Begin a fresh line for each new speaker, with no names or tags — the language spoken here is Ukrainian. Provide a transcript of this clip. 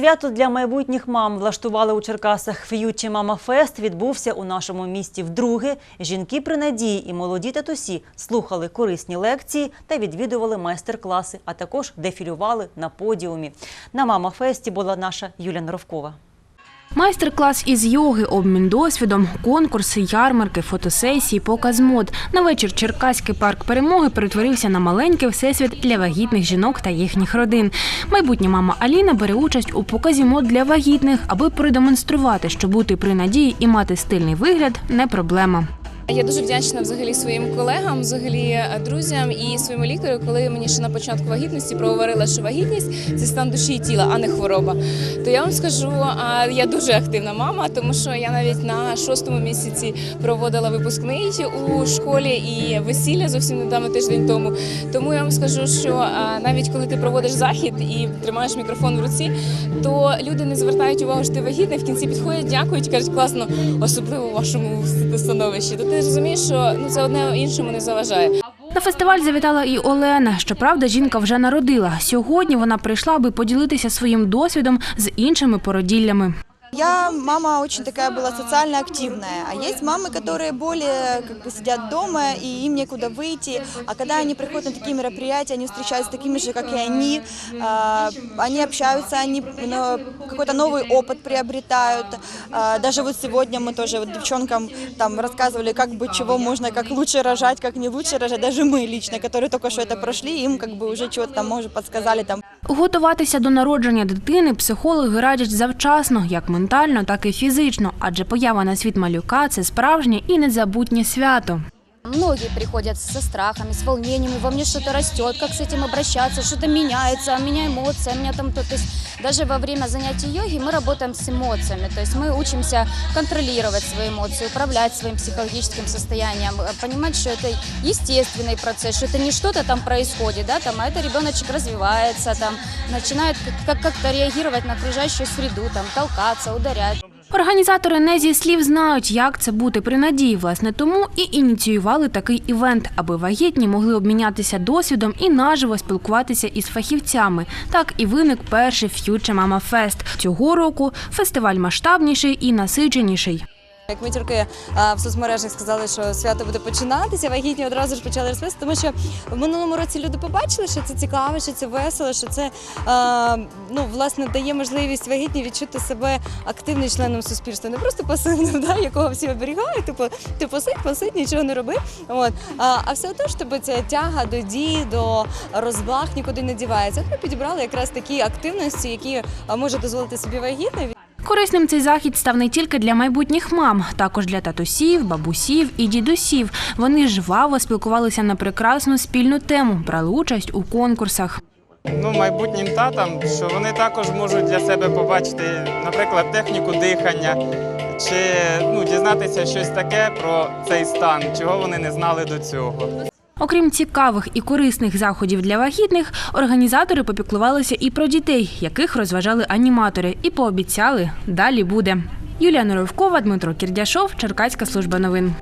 Свято для майбутніх мам влаштували у Черкасах Ф'ючі Мама Фест. Відбувся у нашому місті вдруге. Жінки при надії і молоді татусі слухали корисні лекції та відвідували майстер-класи, а також дефілювали на подіумі. На Мама Фесті була наша Юля Норовкова.
Майстер-клас із йоги, обмін досвідом, конкурси, ярмарки, фотосесії, показ мод. На вечір Черкаський парк перемоги перетворився на маленький всесвіт для вагітних жінок та їхніх родин. Майбутня мама Аліна бере участь у показі мод для вагітних, аби продемонструвати, що бути при надії і мати стильний вигляд не проблема.
Я дуже вдячна взагалі своїм колегам, взагалі е, друзям і своєму лікарю, коли мені ще на початку вагітності проговорила, що вагітність це стан душі і тіла, а не хвороба. То я вам скажу, я дуже активна мама, тому що я навіть на шостому місяці проводила випускний у школі і весілля зовсім недавно тиждень тому. Тому я вам скажу, що навіть коли ти проводиш захід і тримаєш мікрофон в руці, то люди не звертають увагу, що ти вагітний. В кінці підходять, дякують, кажуть, класно, особливо у вашому становищі. Ти розумієш, що ну це одне іншому не заважає.
На фестиваль завітала і Олена. Щоправда, жінка вже народила. Сьогодні вона прийшла, аби поділитися своїм досвідом з іншими породіллями.
Я мама очень такая была социально активная, а есть мамы, которые более как бы сидят дома и им некуда выйти, а когда они приходят на такие мероприятия, они встречаются с такими же, как и они, а, они общаются, они ну, какой-то новый опыт приобретают. А, Даже вот сегодня мы тоже вот девчонкам там рассказывали, как бы чего можно, как лучше рожать, как не лучше рожать. Даже мы лично, которые только что это прошли, им как бы уже чего-то там, может, подсказали там
Готуватися до народження дитини психологи радять завчасно, як ментально, так і фізично, адже поява на світ малюка це справжнє і незабутнє свято.
Многие приходят со страхами, с волнениями, во мне что-то растет, как с этим обращаться, что-то меняется, у меня эмоции, у меня там то, то есть даже во время занятий йоги мы работаем с эмоциями, то есть мы учимся контролировать свои эмоции, управлять своим психологическим состоянием, э, понимать, что это естественный процесс, что это не что-то там происходит, да, там, а это ребеночек развивается, там, начинает как- как- как-то реагировать на окружающую среду, там, толкаться, ударять.
Організатори не зі слів знають, як це бути при надії. Власне, тому і ініціювали такий івент, аби вагітні могли обмінятися досвідом і наживо спілкуватися із фахівцями. Так і виник перший Future Mama Fest. Цього року фестиваль масштабніший і насиченіший.
Як ми тільки в соцмережах сказали, що свято буде починатися, вагітні одразу ж почали розповісти, тому що в минулому році люди побачили, що це цікаво, що це весело, що це ну, власне дає можливість вагітні відчути себе активним членом суспільства, не просто пасивним, да, якого всі оберігають, типу ти посидь, посидь, нічого не роби. От. А, а все одно, щоб ця тяга до дій, до розваг нікуди не дівається. От Ми підібрали якраз такі активності, які може дозволити собі вагітна.
Корисним цей захід став не тільки для майбутніх мам, також для татусів, бабусів і дідусів. Вони жваво спілкувалися на прекрасну спільну тему, брали участь у конкурсах.
ну, майбутнім татам, що вони також можуть для себе побачити, наприклад, техніку дихання, чи ну, дізнатися щось таке про цей стан, чого вони не знали до цього.
Окрім цікавих і корисних заходів для вагітних, організатори попіклувалися і про дітей, яких розважали аніматори, і пообіцяли, далі буде. Юлія Норовкова, Дмитро Кірдяшов, Черкаська служба новин.